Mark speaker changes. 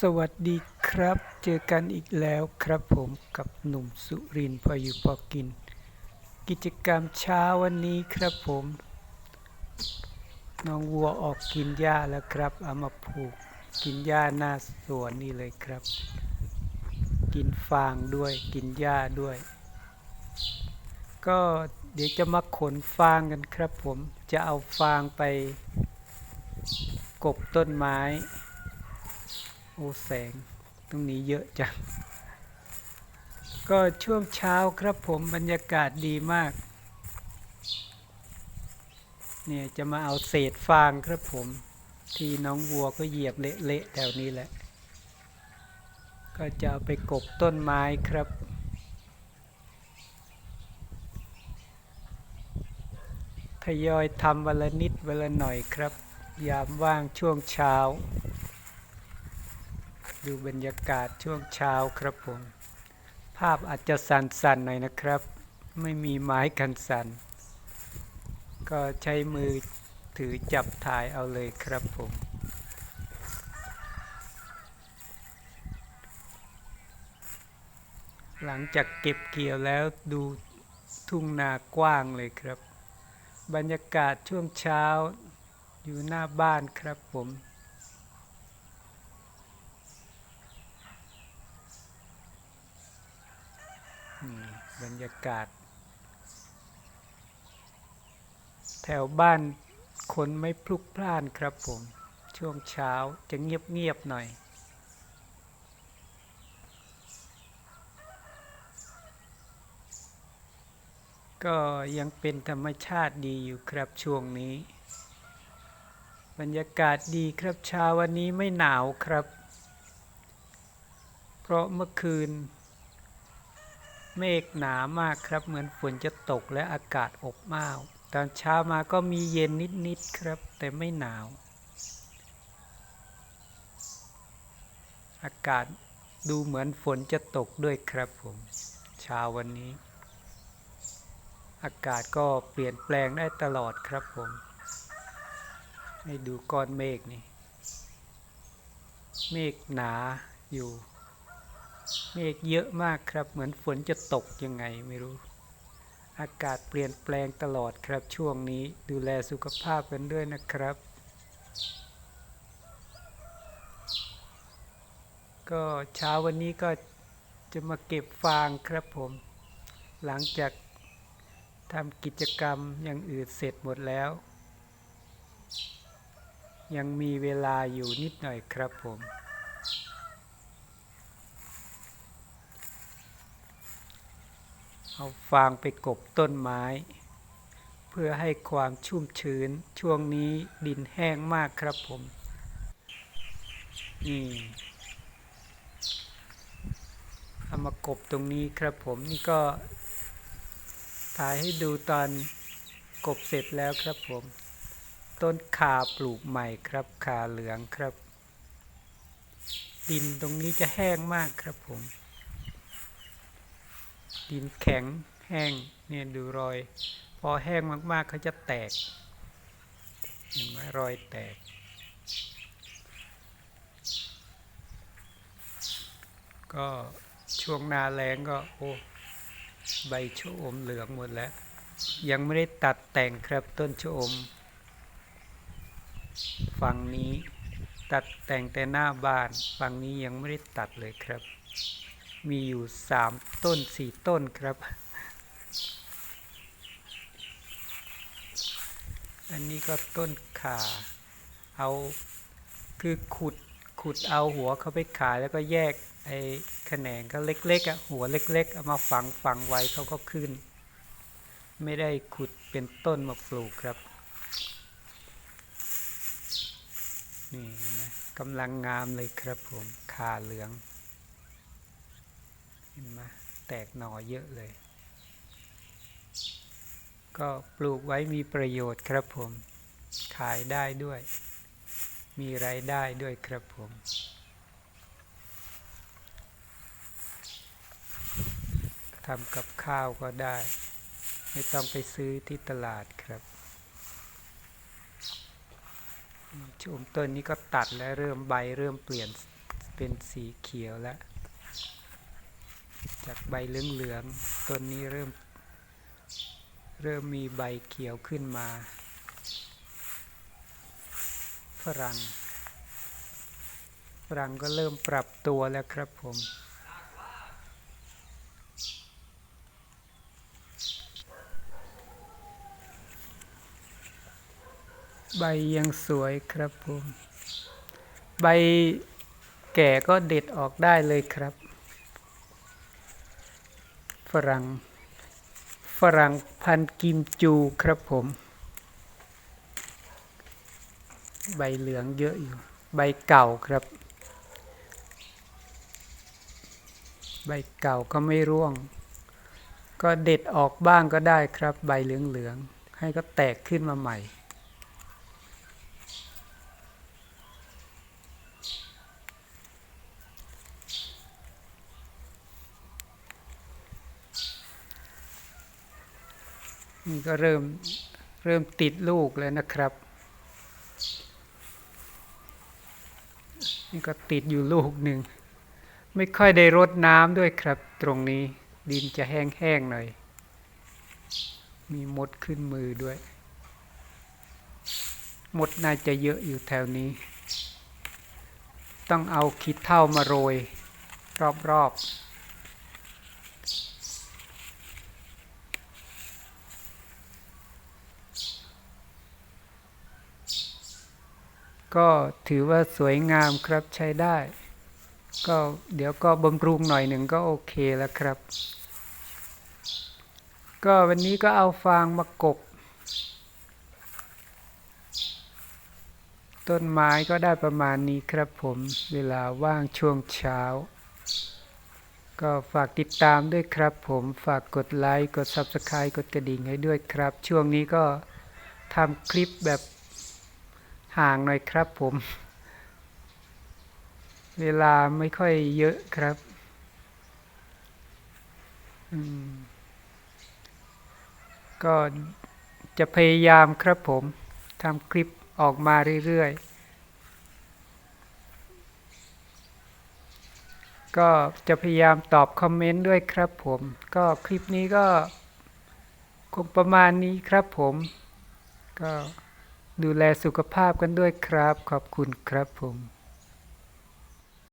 Speaker 1: สวัสดีครับ เจอกันอีกแล้วครับผมกับหนุ่มสุรินทร์พออยู่พอกิน กิจกรรมเช้าวันนี้ครับผม น้องวัวออกกินหญ้าแล้วครับ เอามาผูกกินหญ้าหน้าสวนนี่เลยครับ กินฟางด้วยกินหญ้าด้วย ก็เดี๋ยวจะมาขนฟางกันครับผมจะเอาฟางไปกบต้นไม้ โอ้แสงตรงนี้เยอะจัง ก็ช่วงเช้าครับผมบรรยากาศดีมาก เนี่ยจะมาเอาเศษฟางครับผม ที่น้องวัวก็เหยียบเละๆแถวนี้แหละ ก็จะเอาไปกบต้นไม้ครับทยอยทำวันละนิดวันละหน่อยครับ ยามว่างช่วงเช้า ดูบรรยากาศช่วงเช้าครับผม ภาพอาจจะสั่นๆหน่อยนะครับ ไม่มีไม้กันสั่น ก็ใช้มือถือจับถ่ายเอาเลยครับผมหลังจากเก็บเกี่ยวแล้วดูทุ่งนากว้างเลยครับ บรรยากาศช่วงเช้าอยู่หน้าบ้านครับผม นี่บรรยากาศ แถวบ้านคนไม่พลุกพล่านครับผม ช่วงเช้าจะเงียบๆหน่อย ก็ยังเป็นธรรมชาติดีอยู่ครับช่วงนี้ บรรยากาศดีครับเช้าวันนี้ไม่หนาวครับ เพราะเมื่อคืน เมฆหนามากครับ เหมือนฝนจะตกและอากาศอบอ้าว ตอนเช้ามาก็มีเย็นนิดๆครับ แต่ไม่หนาว อากาศดูเหมือนฝนจะตกด้วยครับผมเช้าวันนี้ อากาศก็เปลี่ยนแปลงได้ตลอดครับผม ให้ดูก้อนเมฆนี่ เมฆหนาอยู่ เมฆเยอะมากครับ เหมือนฝนจะตกยังไงไม่รู้ อากาศเปลี่ยนแปลงตลอดครับช่วงนี้ดูแลสุขภาพกันด้วยนะครับ ก็เช้าวันนี้ก็จะมาเก็บฟางครับผม หลังจากทำกิจกรรมอย่างอื่นเสร็จหมดแล้ว ยังมีเวลาอยู่นิดหน่อยครับผม เอาฟางไปกบต้นไม้ เพื่อให้ความชุ่มชื้นช่วงนี้ดินแห้งมากครับผม นี่เอามากบตรงนี้ครับผมนี่ก็ถ่ายให้ดูตอนกบเสร็จแล้วครับผม ต้นขาปลูกใหม่ครับขาเหลืองครับ ดินตรงนี้จะแห้งมากครับผม ดินแข็งแห้งเนี่ยดูรอย พอแห้งมากๆเขาจะแตก เห็นไหมรอยแตก ก็ช่วงนาแรงก็โอ้ใบชะอมเหลืองหมดแล้ว ยังไม่ได้ตัดแต่งครับต้นชะอม ฝั่งนี้ตัดแต่งแต่หน้าบ้าน ฝั่งนี้ยังไม่ได้ตัดเลยครับ มีอยู่สามต้นสี่ต้นครับ อันนี้ก็ต้นขาเอาคือขุดขุดเอาหัวเขาไปขายแล้วก็แยกไอ้แขนงก็เล็กๆอะหัวเล็กๆเอามาฝังฝังไว้เขาก็ขึ้น ไม่ได้ขุดเป็นต้นมาปลูกครับนี่นะกำลังงามเลยครับผมขาเหลือง เห็นไหมแตกหน่อเยอะเลย ก็ปลูกไว้มีประโยชน์ครับผม ขายได้ด้วย มีไรายได้ด้วยครับผมทำกับข้าวก็ได้ ไม่ต้องไปซื้อที่ตลาดครับชมต้นนี้ก็ตัดแล้วเริ่มใบเริ่มเปลี่ยนเป็นสีเขียวแล้ว จากใบเหลืองๆต้นนี้เริ่ม เริ่มมีใบเขียวขึ้นมา ฝรั่ง ฝรั่งก็เริ่มปรับตัวแล้วครับผมใบยังสวยครับผม ใบแก่ก็เด็ดออกได้เลยครับ ฝรั่งฝรั่งพันกิมจูครับผม ใบเหลืองเยอะอยู่ ใบเก่าครับ ใบเก่าก็ไม่ร่วง ก็เด็ดออกบ้างก็ได้ครับ ใบเหลืองๆให้ก็แตกขึ้นมาใหม่ นี่ก็เริ่มเริ่มติดลูกแล้วนะครับ นี่ก็ติดอยู่ลูกหนึ่ง ไม่ค่อยได้รดน้ำด้วยครับ ตรงนี้ดินจะแห้งๆหน่อย มีมดขึ้นมือด้วย มดน่าจะเยอะอยู่แถวนี้ ต้องเอาคิดเท่ามาโรย รอบๆ ก็ถือว่าสวยงามครับใช้ได้ ก็เดี๋ยวก็บำรุงหน่อยหนึ่งก็โอเคแล้วครับ ก็วันนี้ก็เอาฟางมากบ ต้นไม้ก็ได้ประมาณนี้ครับผมเวลาว่างช่วงเช้า ก็ฝากติดตามด้วยครับผมฝากกดไลค์กด Subscribe กดกระดิ่งให้ด้วยครับ ช่วงนี้ก็ทำคลิปแบบ ห่างหน่อยครับผม เวลาไม่ค่อยเยอะครับก็จะพยายามครับผมทำคลิปออกมาเรื่อยๆ ก็จะพยายามตอบคอมเมนต์ด้วยครับผม ก็คลิปนี้ก็คงประมาณนี้ครับผม ก็ ดูแลสุขภาพกันด้วยครับ ขอบคุณครับผม